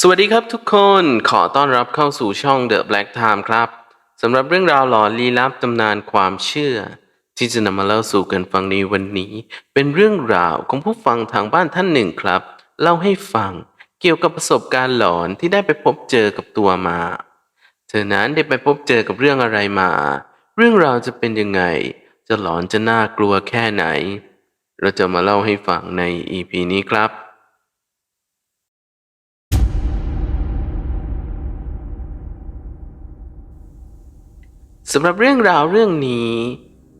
สวัสดีครับทุกคนขอต้อนรับเข้าสู่ช่อง The Black Time ครับสำหรับเรื่องราวหลอนลี้ลับตำนานความเชื่อ ที่จะนำมาเล่าสู่กันฟังในวันนี้ เป็นเรื่องราวของผู้ฟังทางบ้านท่านหนึ่งครับ เล่าให้ฟังเกี่ยวกับประสบการณ์หลอนที่ได้ไปพบเจอกับตัวมา เธอนั้นได้ไปพบเจอกับเรื่องอะไรมา เรื่องราวจะเป็นยังไง จะหลอนจะน่ากลัวแค่ไหน เราจะมาเล่าให้ฟังใน EP นี้ครับ สำหรับเรื่องราวเรื่องนี้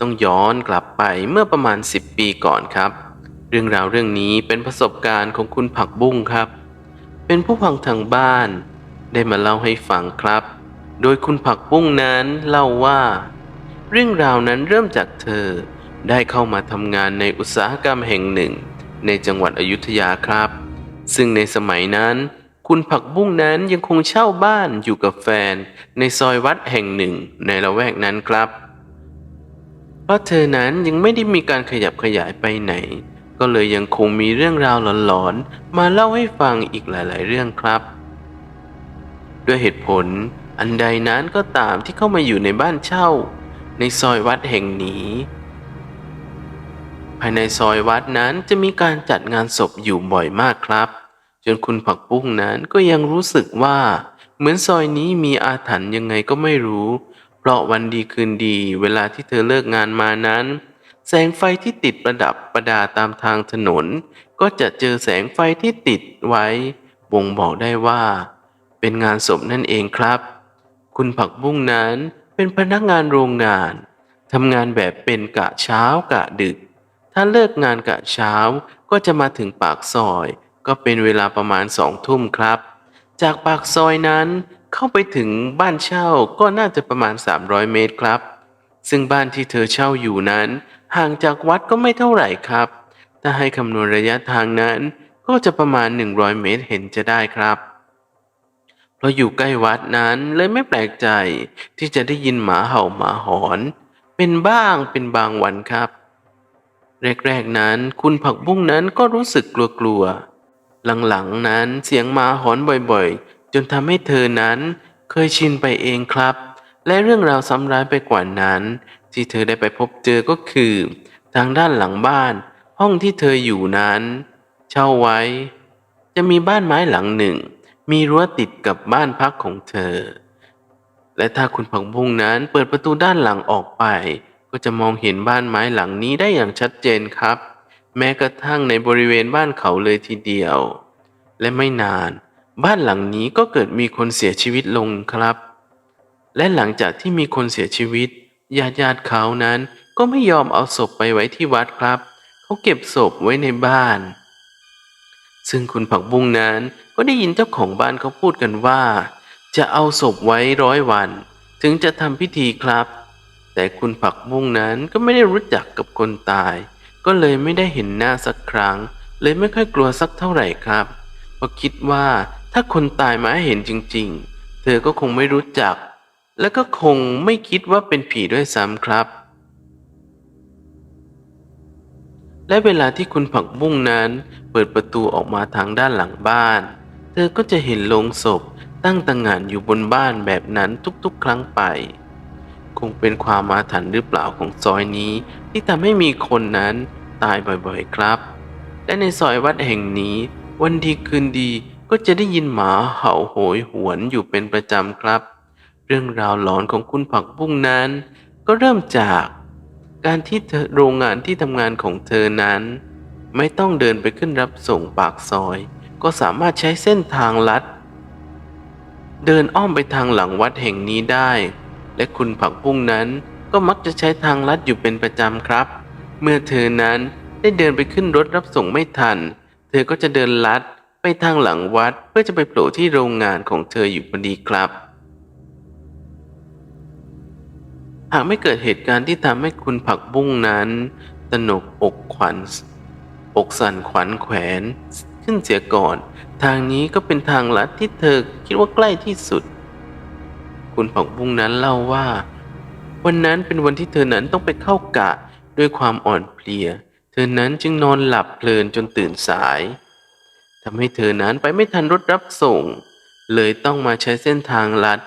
ต้องย้อนกลับไปเมื่อประมาณ 10 ปีก่อนครับ เรื่องราวเรื่องนี้เป็นประสบการณ์ของคุณผักบุ้งครับ เป็นผู้ฟังทางบ้าน ได้มาเล่าให้ฟังครับ โดยคุณผักบุ้งนั้นเล่าว่า เรื่องราวนั้นเริ่มจากเธอได้เข้ามาทำงานในอุตสาหกรรมแห่งหนึ่ง ในจังหวัดอยุธยาครับ ซึ่งในสมัยนั้น คุณผักบุ้งนั้นยังคงเช่าบ้านอยู่กับแฟน ในซอยวัดแห่งหนึ่งในละแวกนั้นครับ เพราะเธอนั้นยังไม่ได้มีการขยับขยายไปไหน ก็เลยยังคงมีเรื่องราวหลอนๆ มาเล่าให้ฟังอีกหลาย ๆ เรื่องครับ ด้วยเหตุผลอันใดนั้นก็ตามที่เข้ามาอยู่ในบ้านเช่า ในซอยวัดแห่งนี้ภายในซอยวัดนั้นจะมีการจัดงานศพอยู่บ่อยมากครับ จนคุณผักบุ้งนั้นก็ยังรู้สึกว่า เหมือนซอยนี้มีอาถรรพ์ยังไงก็ไม่รู้ เพราะวันดีคืนดีเวลาที่เธอเลิกงานมานั้น แสงไฟที่ติดประดับประดาตามทางถนน ก็จะเจอแสงไฟที่ติดไว้บ่งบอกได้ว่า เป็นงานศพนั่นเองครับ คุณผักบุ้งนั้นเป็นพนักงานโรงงานทำงานแบบเป็นกะเช้ากะดึก ถ้าเลิกงานกะเช้าก็จะมาถึงปากซอย ก็เป็นเวลาประมาณสองทุ่มครับ จากปากซอยนั้นเข้าไปถึงบ้านเช่าก็น่าจะประมาณ 300 เมตรครับ ซึ่งบ้านที่เธอเช่าอยู่นั้น ห่างจากวัดก็ไม่เท่าไหร่ครับ ถ้าให้คำนวณระยะทางนั้น ก็จะประมาณ 100 เมตรเห็นจะได้ครับ เพราะอยู่ใกล้วัดนั้นเลยไม่แปลกใจที่จะได้ยินหมาเห่าหมาหอน เป็นบ้างเป็นบางวันครับ แรกๆนั้นคุณผักบุ้งนั้นก็รู้สึกกลัวๆ หลังๆนั้นเสียงหมาหอนบ่อยๆ จนทำให้เธอนั้นเคยชินไปเองครับ และเรื่องราวซ้ำร้ายไปกว่านั้น ที่เธอได้ไปพบเจอก็คือ ทางด้านหลังบ้าน ห้องที่เธออยู่นั้น เช่าไว้ จะมีบ้านไม้หลังหนึ่ง มีรั้วติดกับบ้านพักของเธอ และถ้าคุณผักบุ้งนั้นเปิดประตูด้านหลังออกไป ก็จะมองเห็นบ้านไม้หลังนี้ได้อย่างชัดเจนครับ แม้กระทั่งในบริเวณบ้านเขาเลยทีเดียว และไม่นานบ้านหลังนี้ก็เกิดมีคนเสียชีวิตลงครับ และหลังจากที่มีคนเสียชีวิตญาติญาติเขานั้นก็ไม่ยอมเอาศพไปไว้ที่วัดครับ เขาเก็บศพไว้ในบ้าน ซึ่งคุณผักบุ้งนั้นก็ได้ยินเจ้าของบ้านเขาพูดกันว่า จะเอาศพไว้ร้อยวัน ถึงจะทำพิธีครับ แต่คุณผักบุ้งนั้นก็ไม่ได้รู้จักกับคนตาย ก็เลยไม่ได้เห็นหน้าสักครั้ง เลยไม่ค่อยกลัวสักเท่าไหร่ครับเพราะคิดว่าถ้าคนตายมาให้เห็นจริง ๆ เธอก็คงไม่รู้จัก และก็คงไม่คิดว่าเป็นผีด้วยซ้ำครับ และเวลาที่คุณผักบุ้งนั้นเปิดประตูออกมาทางด้านหลังบ้าน เธอก็จะเห็นโลงศพตั้งตังงานอยู่บนบ้านแบบนั้นทุกๆ ครั้งไป คงเป็นความอาถรรพ์หรือเปล่าของซอยนี้ ที่ทำให้มีคนนั้นตายบ่อยๆครับ และในซอยวัดแห่งนี้ วันดีคืนดีก็จะได้ยินหมาเห่าโหยหวนอยู่เป็นประจำครับ เรื่องราวหลอนของคุณผักบุ้งนั้น ก็เริ่มจากการที่โรงงานที่ทำงานของเธอนั้น ไม่ต้องเดินไปขึ้นรับส่งปากซอย ก็สามารถใช้เส้นทางลัด เดินอ้อมไปทางหลังวัดแห่งนี้ได้ และคุณผักบุ้งนั้น ก็มักจะใช้ทางลัดอยู่เป็นประจำครับ เมื่อเธอนั้นได้เดินไปขึ้นรถรับส่งไม่ทัน เธอก็จะเดินลัดไปทางหลังวัดเพื่อจะไปโผล่ที่โรงงานของเธออยู่พอดีครับ หากไม่เกิดเหตุการณ์ที่ทำให้คุณผักบุ้งนั้นตนกอกขวัญอกสั่นขวัญแขวน ขึ้นเสียก่อน ทางนี้ก็เป็นทางลัดที่เธอคิดว่าใกล้ที่สุด คุณผักบุ้งนั้นเล่าว่า วันนั้นเป็นวันที่เธอนั้นต้องไปเข้ากะด้วยความอ่อนเพลีย เธอนั้นจึงนอนหลับเพลินจนตื่นสายทำให้เธอนั้นไปไม่ทันรถรับส่ง เลยต้องมาใช้เส้นทางลัด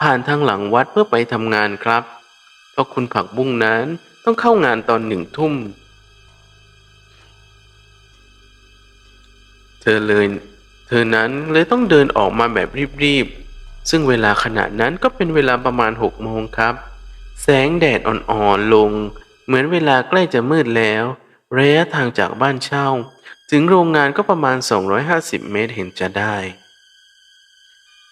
ผ่านทางหลังวัดเพื่อไปทำงานครับ เพราะคุณผักบุ้งนั้นต้องเข้างานตอนหนึ่งทุ่ม เธอเลย เธอนั้นเลยต้องเดินออกมาแบบรีบๆ ซึ่งเวลาขณะนั้นก็เป็นเวลาประมาณหกโมงครับ แสงแดดอ่อนๆลง เหมือนเวลาใกล้จะมืดแล้ว ระยะทางจากบ้านเช่า ถึงโรงงานก็ประมาณ 250 เมตรเห็นจะได้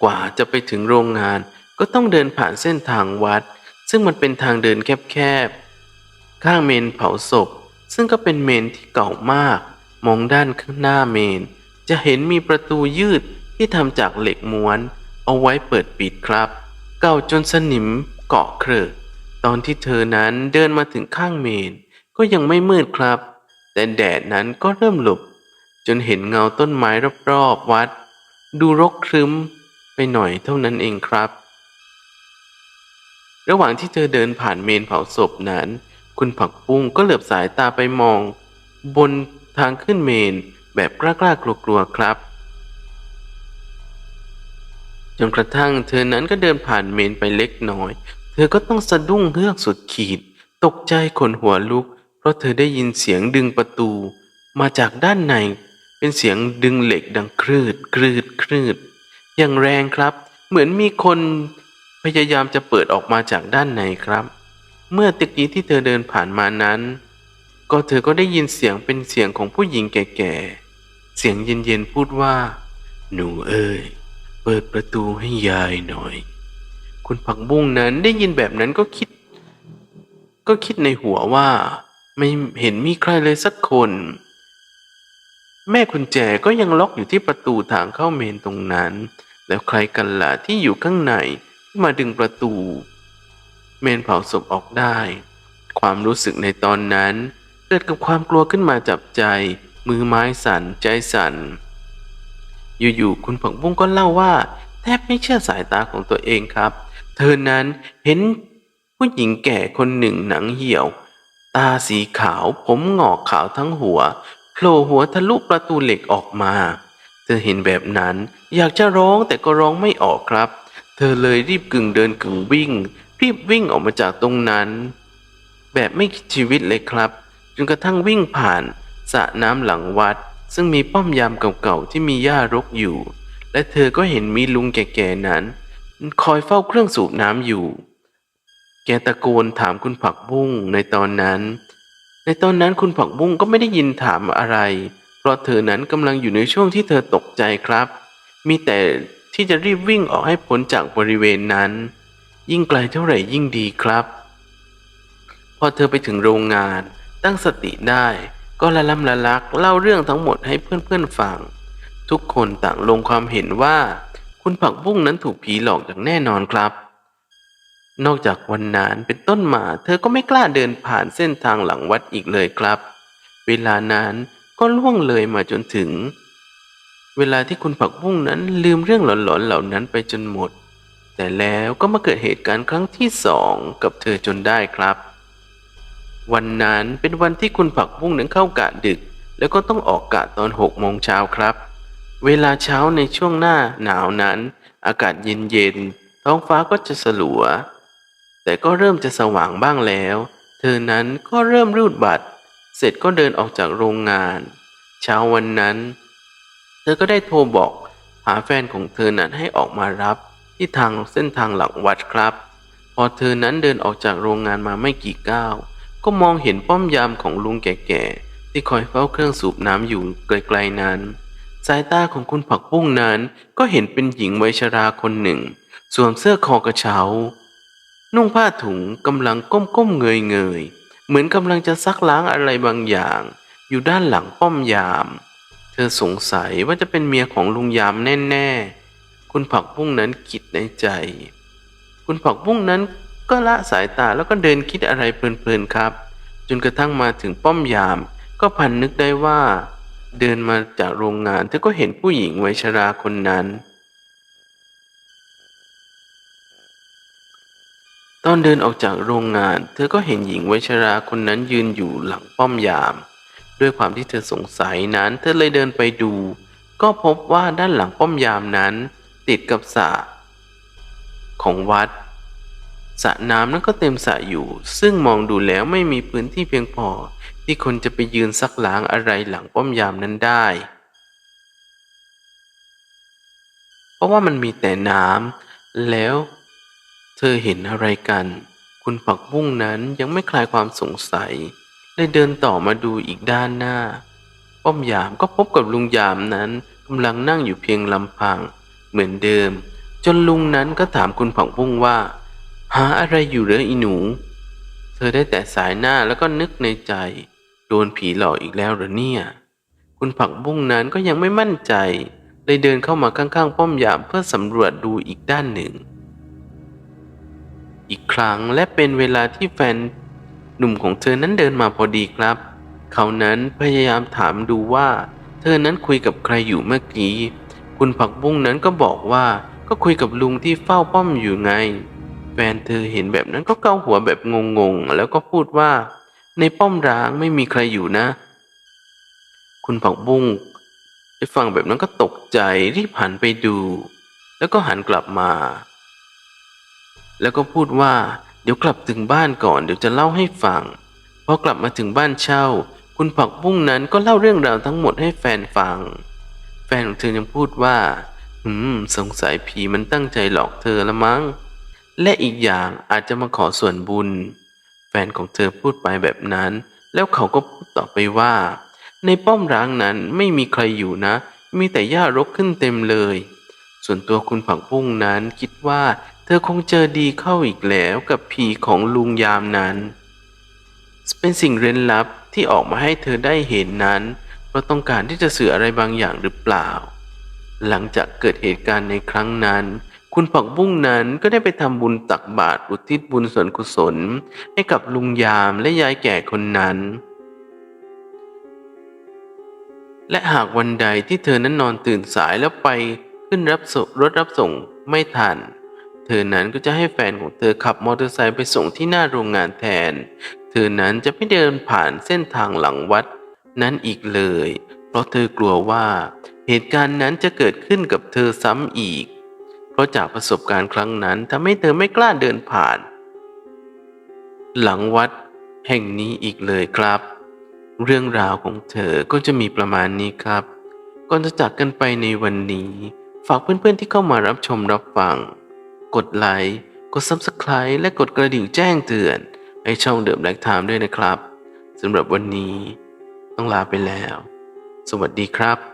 กว่าจะไปถึงโรงงานก็ต้องเดินผ่านเส้นทางวัด ซึ่งมันเป็นทางเดินแคบๆ ข้างเมนเผาศพ ซึ่งก็เป็นเมนที่เก่ามาก มองด้านข้างหน้าเมน จะเห็นมีประตูยืดที่ทำจากเหล็กม้วน เอาไว้เปิดปิดครับ เก่าจนสนิมเกาะเครือตอนที่เธอนั้นเดินมาถึงข้างเมน ก็ยังไม่มืดครับ แต่แดดนั้นก็เริ่มหลบ จนเห็นเงาต้นไม้รอบๆวัด ดูรกครึ้มไปหน่อยเท่านั้นเองครับ ระหว่างที่เธอเดินผ่านเมนเผาศพนั้น คุณผักปุ้งก็เหลือบสายตาไปมอง บนทางขึ้นเมนแบบกล้าๆกลัวๆครับ จนกระทั่งเธอนั้นก็เดินผ่านเมนไปเล็กน้อย เธอก็ต้องสะดุ้งเฮือกสุดขีด ตกใจขนหัวลุก เพราะเธอได้ยินเสียงดึงประตู มาจากด้านใน เป็นเสียงดึงเหล็กดังครืดครืดครืด อย่างแรงครับ เหมือนมีคนพยายามจะเปิดออกมาจากด้านในครับ เมื่อตะกี้ที่เธอเดินผ่านมานั้น ก็เธอก็ได้ยินเสียงเป็นเสียงของผู้หญิงแก่ๆ เสียงเย็นๆพูดว่า หนูเอ้ย เปิดประตูให้ยายหน่อย คุณผักบุ้งนั้นได้ยินแบบนั้นก็คิด ก็คิดในหัวว่า ไม่เห็นมีใครเลยสักคน แม่กุญแจก็ยังล็อกอยู่ที่ประตูทางเข้าเมนตรงนั้น แล้วใครกันล่ะที่อยู่ข้างในที่มาดึงประตู เมนเผาศพออกได้ ความรู้สึกในตอนนั้น เกิดกับความกลัวขึ้นมาจับใจ มือไม้สั่นใจสั่น อยู่ๆคุณผักบุ้งก็เล่าว่า แทบไม่เชื่อสายตาของตัวเองครับ เธอนั้นเห็นผู้หญิงแก่คนหนึ่งหนังเหี่ยว ตาสีขาวผมหงอกขาวทั้งหัวโผล่หัวทะลุประตูเหล็กออกมา เธอเห็นแบบนั้นอยากจะร้องแต่ก็ร้องไม่ออกครับ เธอเลยรีบกึ่งเดินกึ่งวิ่ง รีบวิ่งออกมาจากตรงนั้น แบบไม่คิดชีวิตเลยครับจนกระทั่งวิ่งผ่านสระน้ำหลังวัด ซึ่งมีป้อมยามเก่าๆที่มีหญ้ารกอยู่ และเธอก็เห็นมีลุงแก่ๆนั้น คอยเฝ้าเครื่องสูบน้ำอยู่ แกตะโกนถามคุณผักบุ้งในตอนนั้น ในตอนนั้นคุณผักบุ้งก็ไม่ได้ยินถามอะไร เพราะเธอนั้นกำลังอยู่ในช่วงที่เธอตกใจครับ มีแต่ที่จะรีบวิ่งออกให้พ้นจากบริเวณนั้น ยิ่งไกลเท่าไหร่ยิ่งดีครับ พอเธอไปถึงโรงงานตั้งสติได้ ก็ละล่ำละลักเล่าเรื่องทั้งหมดให้เพื่อนๆฟัง ทุกคนต่างลงความเห็นว่า คุณผักบุ้งนั้นถูกผีหลอกอย่างแน่นอนครับ นอกจากวันนั้นเป็นต้นมาเธอก็ไม่กล้าเดินผ่านเส้นทางหลังวัดอีกเลยครับ เวลานั้นก็ล่วงเลยมาจนถึง เวลาที่คุณผักบุ้งนั้นลืมเรื่องหลอนๆเหล่านั้นไปจนหมด แต่แล้วก็มาเกิดเหตุการณ์ครั้งที่สองกับเธอจนได้ครับ วันนั้นเป็นวันที่คุณผักบุ้งนั้นเข้ากะดึก แล้วก็ต้องออกกะตอนหกโมงเช้าครับ เวลาเช้าในช่วงหน้าหนาวนั้น อากาศเย็นๆท้องฟ้าก็จะสลัว แต่ก็เริ่มจะสว่างบ้างแล้ว เธอนั้นก็เริ่มรูดบัตร เสร็จก็เดินออกจากโรงงาน เช้าวันนั้น เธอก็ได้โทรบอก หาแฟนของเธอนั้นให้ออกมารับ ที่ทางเส้นทางหลังวัดครับ พอเธอนั้นเดินออกจากโรงงานมาไม่กี่ก้าว ก็มองเห็นป้อมยามของลุงแก่ๆ ที่คอยเฝ้าเครื่องสูบน้ำอยู่ไกลๆนั้น สายตาของคุณผักบุ้งนั้นก็เห็นเป็นหญิงวัยชราคนหนึ่ง สวมเสื้อคอกระเช้า นุ่งผ้าถุงกำลังก้มๆเงยๆ เหมือนกำลังจะซักล้างอะไรบางอย่าง อยู่ด้านหลังป้อมยาม เธอสงสัยว่าจะเป็นเมียของลุงยามแน่ๆ คุณผักบุ้งนั้นคิดในใจ คุณผักบุ้งนั้น ก็ละสายตาแล้วก็เดินคิดอะไรเพลินๆครับ จนกระทั่งมาถึงป้อมยาม ก็พันนึกได้ว่า เดินมาจากโรงงานเธอก็เห็นผู้หญิงวัยชราคนนั้น ตอนเดินออกจากโรงงาน เธอก็เห็นหญิงวัยชราคนนั้นยืนอยู่หลังป้อมยาม ด้วยความที่เธอสงสัยนั้น เธอเลยเดินไปดู ก็ก็พบว่าด้านหลังป้อมยามนั้น ติดกับสระของวัด สระน้ำนั้นก็เต็มสระอยู่ ซึ่งมองดูแล้วไม่มีพื้นที่เพียงพอ ที่คนจะไปยืนซักล้างอะไรหลังป้อมยามนั้นได้ เพราะว่ามันมีแต่น้ำแล้ว เธอเห็นอะไรกัน คุณผักบุ้งนั้นยังไม่คลายความสงสัยเลยเดินต่อมาดูอีกด้านหน้า ป้อมยามก็พบกับลุงยามนั้นกำลังนั่งอยู่เพียงลำพัง เหมือนเดิม จนลุงนั้นก็ถามคุณผักบุ้งว่า หาอะไรอยู่เหรออีหนู เธอได้แต่สายหน้าแล้วก็นึกในใจ โดนผีหลอกอีกแล้วเหรอเนี่ย คุณผักบุ้งนั้นก็ยังไม่มั่นใจเลยเดินเข้ามาข้างๆ ป้อมยามเพื่อสำรวจดูอีกด้านหนึ่ง อีกครั้งและเป็นเวลาที่แฟนหนุ่มของเธอนั้นเดินมาพอดีครับ เขานั้นพยายามถามดูว่า เธอนั้นคุยกับใครอยู่เมื่อกี้ คุณผักบุ้งนั้นก็บอกว่าก็คุยกับลุงที่เฝ้าป้อมอยู่ไง แฟนเธอเห็นแบบนั้นก็เกาหัวแบบงงๆ แล้วก็พูดว่า ในป้อมร้างไม่มีใครอยู่นะ คุณผักบุ้งได้ฟังแบบนั้นก็ตกใจรีบหันไปดู แล้วก็หันกลับมา แล้วก็พูดว่า เดี๋ยวกลับถึงบ้านก่อนเดี๋ยวจะเล่าให้ฟังพอกลับมาถึงบ้านเช่า คุณผักบุ้งนั้นก็เล่าเรื่องราวทั้งหมดให้แฟนฟัง แฟนของเธอยังพูดว่า หืม สงสัยผีมันตั้งใจหลอกเธอละมั้ง และอีกอย่างอาจจะมาขอส่วนบุญ แฟนของเธอพูดไปแบบนั้น แล้วเขาก็พูดต่อไปว่า ในป้อมร้างนั้นไม่มีใครอยู่นะ มีแต่หญ้ารกขึ้นเต็มเลย ส่วนตัวคุณผักบุ้งนั้นคิดว่า เธอคงเจอดีเข้าอีกแล้วกับผีของลุงยามนั้น เป็นสิ่งเร้นลับที่ออกมาให้เธอได้เห็นนั้น เพราะต้องการที่จะสื่ออะไรบางอย่างหรือเปล่า หลังจากเกิดเหตุการณ์ในครั้งนั้น คุณผักบุ้งนั้นก็ได้ไปทำบุญตักบาตรอุทิศบุญส่วนกุศล ให้กับลุงยามและยายแก่คนนั้น และหากวันใดที่เธอนั้นนอนตื่นสายแล้วไปขึ้นรับส่งรถรับส่งไม่ทัน เธอนั้นก็จะให้แฟนของเธอขับมอเตอร์ไซค์ไปส่งที่หน้าโรงงานแทน เธอนั้นจะไม่เดินผ่านเส้นทางหลังวัดนั้นอีกเลย เพราะเธอกลัวว่าเหตุการณ์นั้นจะเกิดขึ้นกับเธอซ้ำอีก เพราะจากประสบการณ์ครั้งนั้นทำให้เธอไม่กล้าเดินผ่าน หลังวัดแห่งนี้อีกเลยครับ เรื่องราวของเธอก็จะมีประมาณนี้ครับ ก่อนจะจากกันไปในวันนี้ ฝากเพื่อนๆที่เข้ามารับชมรับฟัง กดไลค์ กด Subscribe และกดกระดิ่งแจ้งเตือน ให้ช่องเดิมแบล็กไทม์ด้วยนะครับสำหรับวันนี้ ต้องลาไปแล้ว สวัสดีครับ